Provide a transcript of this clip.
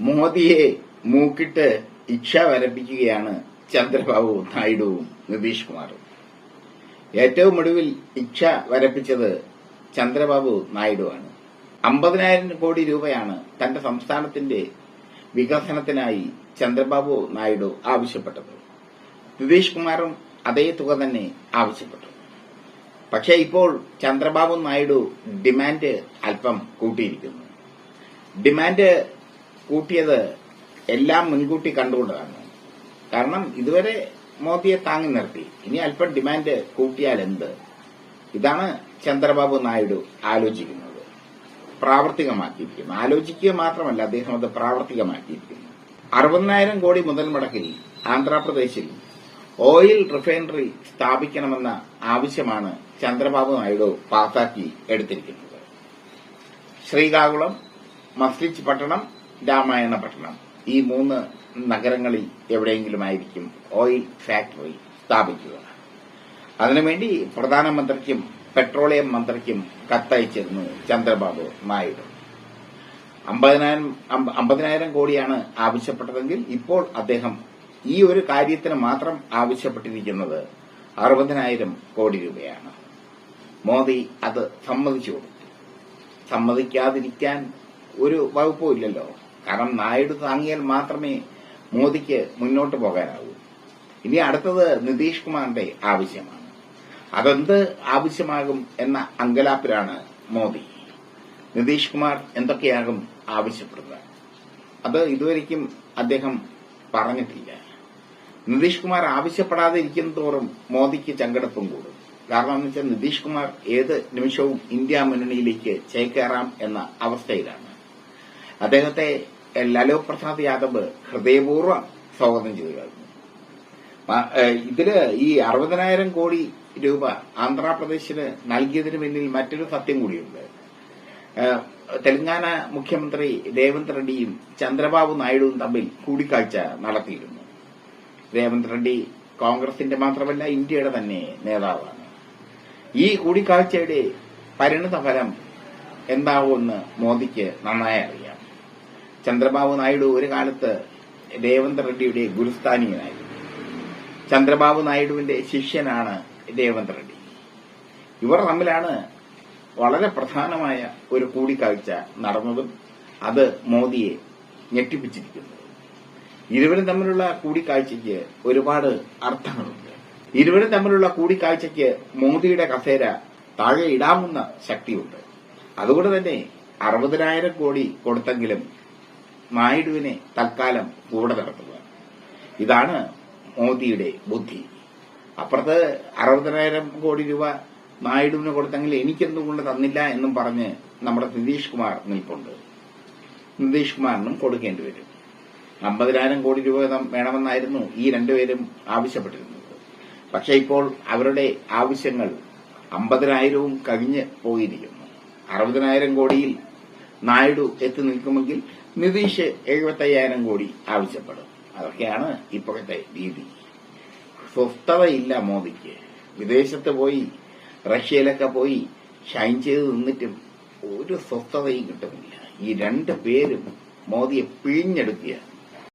മോദിയെ മൂക്കിട്ട് ഇച്ഛ വരപ്പിക്കുകയാണ് ചന്ദ്രബാബു നായിഡുവും നിതീഷ് കുമാറും. ഏറ്റവും ഒടുവിൽ ഇച്ഛ വരപ്പിച്ചത് ചന്ദ്രബാബു നായിഡുവാണ്. അമ്പതിനായിരം കോടി രൂപയാണ് തന്റെ സംസ്ഥാനത്തിന്റെ വികസനത്തിനായി ചന്ദ്രബാബു നായിഡു ആവശ്യപ്പെട്ടത്. നിതീഷ് കുമാറും അതേ തുക തന്നെ ആവശ്യപ്പെട്ടു. പക്ഷേ ഇപ്പോൾ ചന്ദ്രബാബു നായിഡു ഡിമാൻഡ് അല്പം കൂട്ടിയിരിക്കുന്നു. ഡിമാൻഡ് കൂട്ടിയത് എല്ലാം മുൻകൂട്ടി കണ്ടുകൊണ്ടാണ് കാരണം ഇതുവരെ മോദിയെ താങ്ങി നിർത്തി. ഇനി അല്പം ഡിമാൻഡ് കൂട്ടിയാൽ എന്ത്? ഇതാണ് ചന്ദ്രബാബു നായിഡു ആലോചിക്കുന്നത്. പ്രാവർത്തികമാക്കിയിരിക്കുന്നു. ആലോചിക്കുക മാത്രമല്ല അദ്ദേഹം അത് പ്രാവർത്തികമാക്കിയിരിക്കുന്നു. അറുപതിനായിരം കോടി മുതൽ മുടക്കിൽ ആന്ധ്രാപ്രദേശിൽ ഓയിൽ റിഫൈനറി സ്ഥാപിക്കണമെന്ന ആവശ്യമാണ് ചന്ദ്രബാബു നായിഡു പാസാക്കി എടുത്തിരിക്കുന്നത്. ശ്രീകാകുളം മസ്ലിച്ച് പട്ടണം രാമായണ പട്ടണം ഈ മൂന്ന് നഗരങ്ങളിൽ എവിടെയെങ്കിലും ആയിരിക്കും ഓയിൽ ഫാക്ടറി സ്ഥാപിക്കുക. അതിനുവേണ്ടി പ്രധാനമന്ത്രിക്കും പെട്രോളിയം മന്ത്രിക്കും കത്തയച്ചിരുന്നു ചന്ദ്രബാബു നായിഡു. അമ്പതിനായിരം അമ്പ- അമ്പതിനായിരം കോടിയാണ് ആവശ്യപ്പെട്ടതെങ്കിൽ ഇപ്പോൾ അദ്ദേഹം ഈ ഒരു കാര്യത്തിന് മാത്രം ആവശ്യപ്പെട്ടിരിക്കുന്നത് അറുപതിനായിരം കോടി രൂപയാണ്. മോദി അത് സമ്മതിച്ചു കൊടുത്തു. സമ്മതിക്കാതിരിക്കാൻ ഒരു വകുപ്പും ഇല്ലല്ലോ. കാരണം നായിഡു താങ്ങിയാൽ മാത്രമേ മോദിക്ക് മുന്നോട്ട് പോകാനാവൂ. ഇനി അടുത്തത് നിതീഷ് കുമാറിന്റെ ആവശ്യമാണ്. അതെന്ത് ആവശ്യമാകും എന്ന അങ്കലാപ്പിലാണ് മോദി. നിതീഷ് കുമാർ എന്തൊക്കെയാകും ആവശ്യപ്പെടുക? അത് ഇതുവരെയ്ക്കും അദ്ദേഹം പറഞ്ഞിട്ടില്ല. നിതീഷ് കുമാർ ആവശ്യപ്പെടാതെ ഇരിക്കും തോറും മോദിക്ക് ചങ്കടപ്പും കൂടും. കാരണം എന്ന് വെച്ചാൽ നിതീഷ് കുമാർ ഏത് നിമിഷവും ഇന്ത്യ മുന്നണിയിലേക്ക് ചേക്കേറാം എന്ന അവസ്ഥയിലാണ്. അദ്ദേഹത്തെ ലാലു പ്രസാദ് യാദവ് ഹൃദയപൂർവം സ്വാഗതം ചെയ്തു കഴിഞ്ഞു ഇതിൽ ഈ അറുപതിനായിരം കോടി രൂപ ആന്ധ്രാപ്രദേശിന് നൽകിയതിന് പിന്നിൽ മറ്റൊരു സത്യം കൂടിയുണ്ട്. തെലങ്കാന മുഖ്യമന്ത്രി രേവന്ത് റെഡ്ഡിയും ചന്ദ്രബാബു നായിഡുവും തമ്മിൽ കൂടിക്കാഴ്ച നടത്തിയിരുന്നു. രേവന്ത് റെഡ്ഡി കോൺഗ്രസിന്റെ മാത്രമല്ല ഇന്ത്യയുടെ തന്നെ നേതാവാണ്. ഈ കൂടിക്കാഴ്ചയുടെ പരിണിത ഫലം എന്താവുമെന്ന് മോദിക്ക് നന്നായി അറിയാം. ചന്ദ്രബാബു നായിഡു ഒരു കാലത്ത് രേവന്ത് റെഡ്ഡിയുടെ ഗുരുസ്ഥാനീയനായിരുന്നു ചന്ദ്രബാബു നായിഡുവിന്റെ ശിഷ്യനാണ് രേവന്ത് റെഡ്ഡി. ഇവർ തമ്മിലാണ് വളരെ പ്രധാനമായ ഒരു കൂടിക്കാഴ്ച നടന്നതും അത് മോദിയെ ഞെട്ടിപ്പിച്ചിരിക്കുന്നത്. ഇരുവരും തമ്മിലുള്ള കൂടിക്കാഴ്ചയ്ക്ക് ഒരുപാട് അർത്ഥങ്ങളുണ്ട്. ഇരുവരും തമ്മിലുള്ള കൂടിക്കാഴ്ചയ്ക്ക് മോദിയുടെ കസേര താഴെ ഇടാവുന്ന ശക്തിയുണ്ട്. അതുകൊണ്ട് തന്നെ അറുപതിനായിരം കോടി കൊടുത്തെങ്കിലും നായിഡുവിനെ തൽക്കാലം കൂടെ നടത്തുക. ഇതാണ് മോദിയുടെ ബുദ്ധി. അപ്പുറത്ത് അറുപതിനായിരം കോടി രൂപ നായിഡുവിന് കൊടുത്തെങ്കിൽ എനിക്കെന്തുകൊണ്ട് തന്നില്ല എന്നും പറഞ്ഞ് നമ്മുടെ നിതീഷ് കുമാർ നിൽപ്പുണ്ട്. നിതീഷ് കുമാറിനും കൊടുക്കേണ്ടി വരും. അമ്പതിനായിരം കോടി രൂപ വേണമെന്നായിരുന്നു ഈ രണ്ടുപേരും ആവശ്യപ്പെട്ടിരുന്നത്. പക്ഷെ ഇപ്പോൾ അവരുടെ ആവശ്യങ്ങൾ അമ്പതിനായിരവും കവിഞ്ഞ് പോയിരിക്കുന്നു. അറുപതിനായിരം കോടിയിൽ നായിഡു എത്തി നിൽക്കുമെങ്കിൽ നിതീഷ് എഴുപത്തയ്യായിരം കോടി ആവശ്യപ്പെടും. അതൊക്കെയാണ് ഇപ്പോഴത്തെ രീതി. സ്വസ്ഥതയില്ല മോദിക്ക്. വിദേശത്ത് പോയി റഷ്യയിലൊക്കെ പോയി ഷൈൻ ചെയ്ത് നിന്നിട്ടും ഒരു സ്വസ്ഥതയും കിട്ടുന്നില്ല. ഈ രണ്ട് പേരും മോദിയെ പിഴിഞ്ഞെടുക്കുകയാണ്.